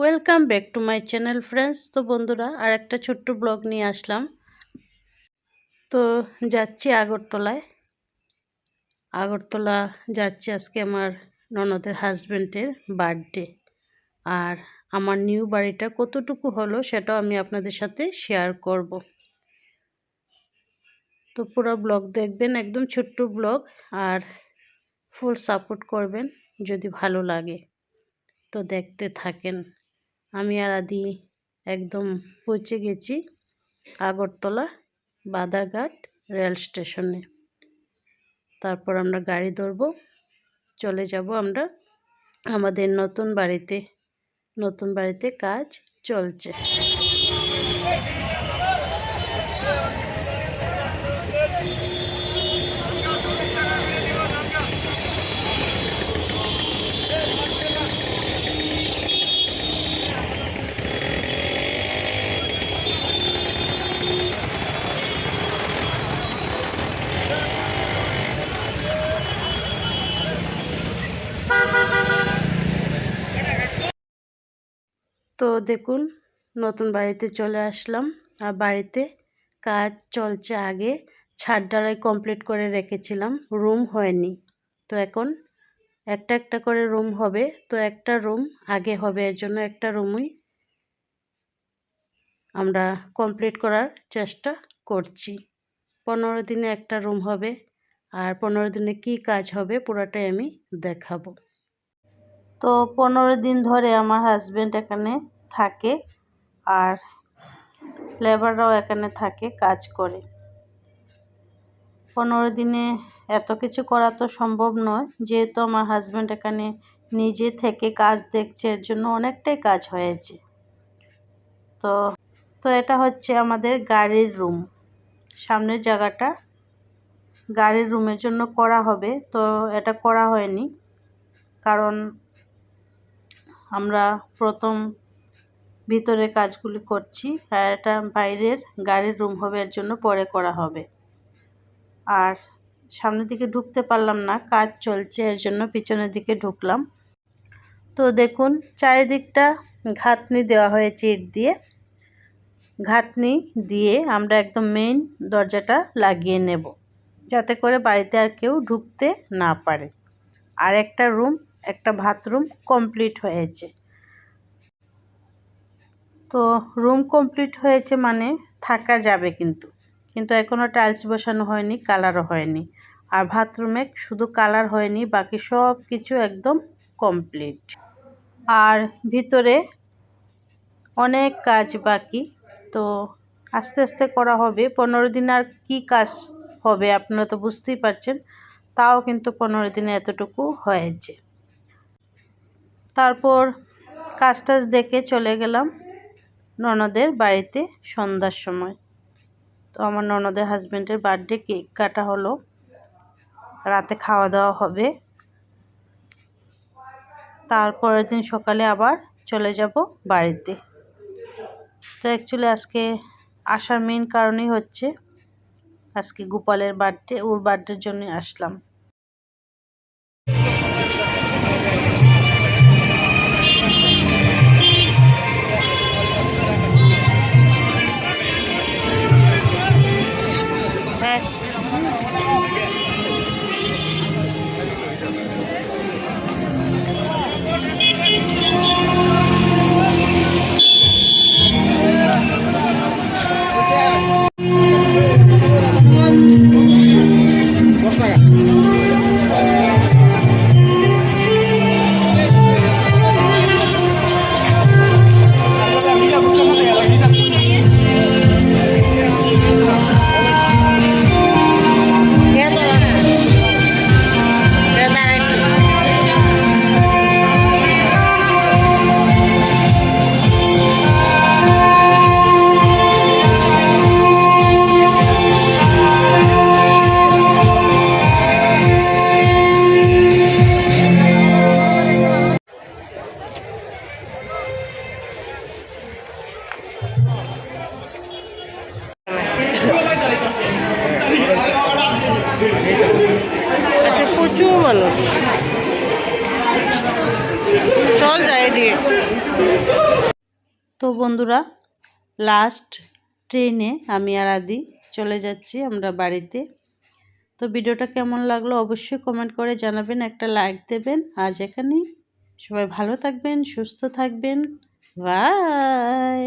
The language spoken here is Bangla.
Welcome back to my channel friends তো বন্ধুরা, আর একটা ছোট্ট ব্লগ নিয়ে আসলাম। তো যাচ্ছি আগরতলায়। আগরতলা যাচ্ছি আজকে আমার ননদের হাজব্যান্ডের বার্থডে। আর আমার নিউ বাড়িটা কতটুকু হলো সেটাও আমি আপনাদের সাথে শেয়ার করব। তো পুরো ব্লগ দেখবেন, একদম ছোট্ট ব্লগ, আর ফুল সাপোর্ট করবেন যদি ভালো লাগে। তো দেখতে থাকেন। আমি আর আদি একদম পৌঁছে গেছি আগরতলা বাদারঘাট রেল স্টেশনে। তারপর আমরা গাড়ি ধরবো, চলে যাব আমরা। আমাদের নতুন বাড়িতে নতুন বাড়িতে কাজ চলছে। তো দেখুন, নতুন বাড়িতে চলে আসলাম। আর বাড়িতে কাজ চলছে আগে। ছাদ ঢালাই কমপ্লিট করে রেখেছিলাম। রুম হয়নি। তো এখন একটা একটা করে রুম হবে। তো একটা রুম আগে হবে। এর জন্য একটা রুমই আমরা কমপ্লিট করার চেষ্টা করছি। পনেরো দিনে একটা রুম হবে। আর পনেরো দিনে কি কাজ হবে, পুরোটাই আমি দেখাবো। তো পনেরো দিন ধরে আমার হাজব্যান্ড এখানে থাকে আর লেবাররাও এখানে থাকে, কাজ করে। পনেরো দিনে এত কিছু করা তো সম্ভব নয়, যেহেতু আমার হাজব্যান্ড এখানে নিজে থেকে কাজ দেখছে, এর জন্য অনেকটাই কাজ হয়েছে। তো তো এটা হচ্ছে আমাদের গাড়ির রুম সামনের জায়গাটা গাড়ির রুমের জন্য করা হবে, তো এটা করা হয়নি। কারণ আমরা প্রথম ভিতরে কাজগুলি করছি আর এটা বাইরের গাড়ির রুম হবে, এর জন্য পরে করা হবে। আর সামনের দিকে ঢুকতে পারলাম না, কাজ চলছে, এর জন্য পিছনের দিকে ঢুকলাম। তো দেখুন, চারিদিকটা ঘাতনি দেওয়া হয়েছে ইট দিয়ে। ঘাতনি দিয়ে আমরা একদম মেইন দরজাটা লাগিয়ে নেব, যাতে করে বাড়িতে আর কেউ ঢুকতে না পারে। আর একটা রুম একটা বাথরুম কমপ্লিট হয়েছে। তো রুম কমপ্লিট হয়েছে মানে থাকা যাবে কিন্তু। কিন্তু এখনও টাইলস বসানো হয়নি কালারও হয়নি। আর বাথরুমে শুধু কালার হয়নি, বাকি সব কিছু একদম কমপ্লিট আর ভিতরে অনেক কাজ বাকি। তো আস্তে আস্তে করা হবে। পনেরো দিন আর কি কাজ হবে আপনারা তো বুঝতেই পারছেন, তাও কিন্তু পনেরো দিনে এতটুকু হয়েছে। তারপর কাজ টাজ দেখে চলে গেলাম ননদের বাড়িতে সন্ধ্যার সময়। তো আমার ননদের হাজব্যান্ডের বার্থডে কেক কাটা হলো। রাতে খাওয়া দাওয়া হবে। তারপরের দিন সকালে আবার চলে যাব বাড়িতে। তো অ্যাকচুয়ালি আজকে আসার মেন কারণই হচ্ছে আজকে গোপালের বার্থডে, ওর বার্থডের জন্য আসলাম। দিয়ে তো বন্ধুরা লাস্ট ট্রেনে আমি আর আদি চলে যাচ্ছি আমরা বাড়িতে। তো ভিডিওটা কেমন লাগল অবশ্যই কমেন্ট করে জানাবেন, একটা লাইক দেবেন। আজ এখানেই। সবাই ভালো থাকবেন, সুস্থ থাকবেন। বাই